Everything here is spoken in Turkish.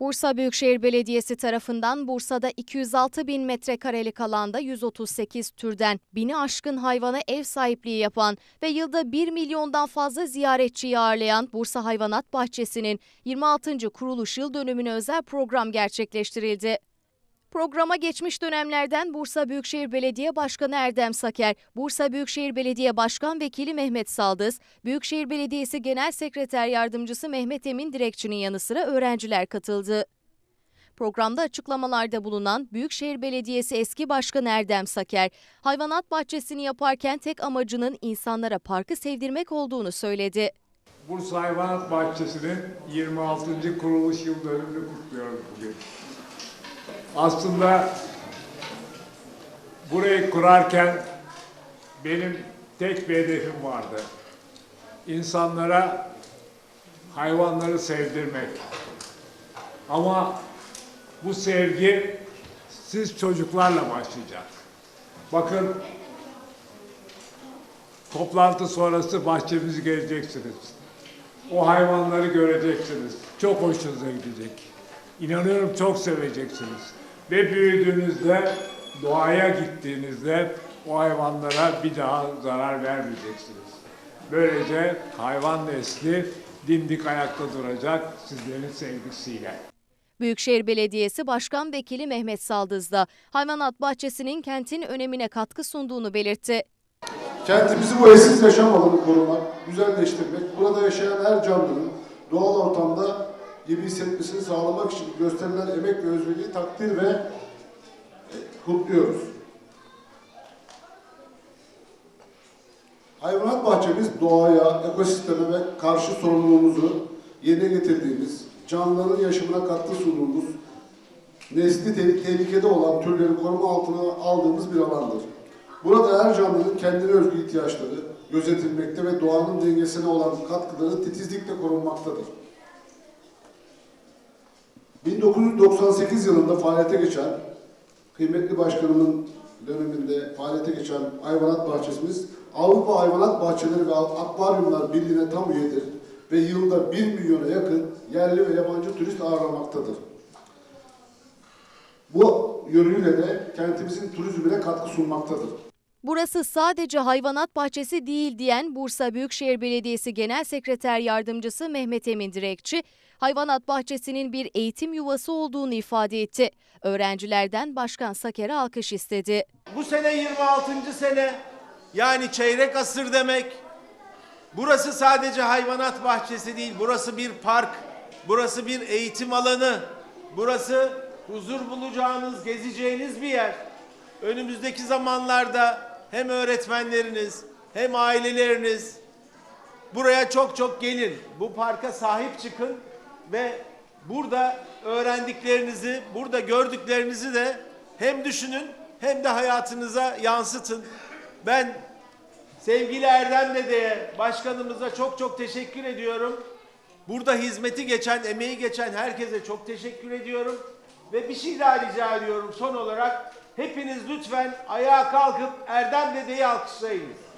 Bursa Büyükşehir Belediyesi tarafından Bursa'da 206 bin metrekarelik alanda 138 türden bini aşkın hayvana ev sahipliği yapan ve yılda 1 milyondan fazla ziyaretçiyi ağırlayan Bursa Hayvanat Bahçesi'nin 26. kuruluş yıl dönümüne özel program gerçekleştirildi. Programa geçmiş dönemlerden Bursa Büyükşehir Belediye Başkanı Erdem Saker, Bursa Büyükşehir Belediye Başkan Vekili Mehmet Saldız, Büyükşehir Belediyesi Genel Sekreter Yardımcısı Mehmet Emin Direkçi'nin yanı sıra öğrenciler katıldı. Programda açıklamalarda bulunan Büyükşehir Belediyesi eski başkanı Erdem Saker, hayvanat bahçesini yaparken tek amacının insanlara parkı sevdirmek olduğunu söyledi. Bursa Hayvanat Bahçesi'nin 26. kuruluş yıl dönümünü kutluyoruz bugün. Aslında burayı kurarken benim tek bir hedefim vardı. İnsanlara hayvanları sevdirmek. Ama bu sevgi siz çocuklarla başlayacak. Bakın toplantı sonrası bahçemizi geleceksiniz. O hayvanları göreceksiniz. Çok hoşunuza gidecek. İnanıyorum çok seveceksiniz. Ve büyüdüğünüzde, doğaya gittiğinizde o hayvanlara bir daha zarar vermeyeceksiniz. Böylece hayvan nesli dimdik ayakta duracak sizlerin sevgisiyle. Büyükşehir Belediyesi Başkan Vekili Mehmet Saldız da hayvanat bahçesinin kentin önemine katkı sunduğunu belirtti. Kentimizi bu eşsiz yaşam alanı korumak, güzelleştirmek, burada yaşayan her canlının doğal ortamda gibi hissetmesini sağlamak için gösterilen emek ve özveriyi takdir ve e, kutluyoruz. Hayvanat bahçemiz doğaya, ekosisteme ve karşı sorumluluğumuzu yerine getirdiğimiz, canlıların yaşamına katkı sunduğumuz, nesli te- tehlikede olan türleri koruma altına aldığımız bir alandır. Burada her canlının kendine özgü ihtiyaçları gözetilmekte ve doğanın dengesine olan katkıları titizlikle korunmaktadır. 1998 yılında faaliyete geçen, kıymetli başkanımın döneminde faaliyete geçen hayvanat bahçemiz, Avrupa Hayvanat Bahçeleri ve Akvaryumlar Birliği'ne tam üyedir ve yılda 1 milyona yakın yerli ve yabancı turist ağırlamaktadır. Bu yönüyle de kentimizin turizmine katkı sunmaktadır. Burası sadece hayvanat bahçesi değil diyen Bursa Büyükşehir Belediyesi Genel Sekreter Yardımcısı Mehmet Emin Direkçi, hayvanat bahçesinin bir eğitim yuvası olduğunu ifade etti. Öğrencilerden Başkan Saker'e alkış istedi. Bu sene 26. sene yani çeyrek asır demek. Burası sadece hayvanat bahçesi değil, burası bir park, burası bir eğitim alanı, burası huzur bulacağınız, gezeceğiniz bir yer. Önümüzdeki zamanlarda hem öğretmenleriniz hem aileleriniz buraya çok çok gelin. Bu parka sahip çıkın ve burada öğrendiklerinizi, burada gördüklerinizi de hem düşünün hem de hayatınıza yansıtın. Ben sevgili Erdem Dede'ye, başkanımıza çok çok teşekkür ediyorum. Burada hizmeti geçen, emeği geçen herkese çok teşekkür ediyorum. Ve bir şey daha rica ediyorum son olarak. Hepiniz lütfen ayağa kalkıp Erdem Dede'yi alkışlayınız.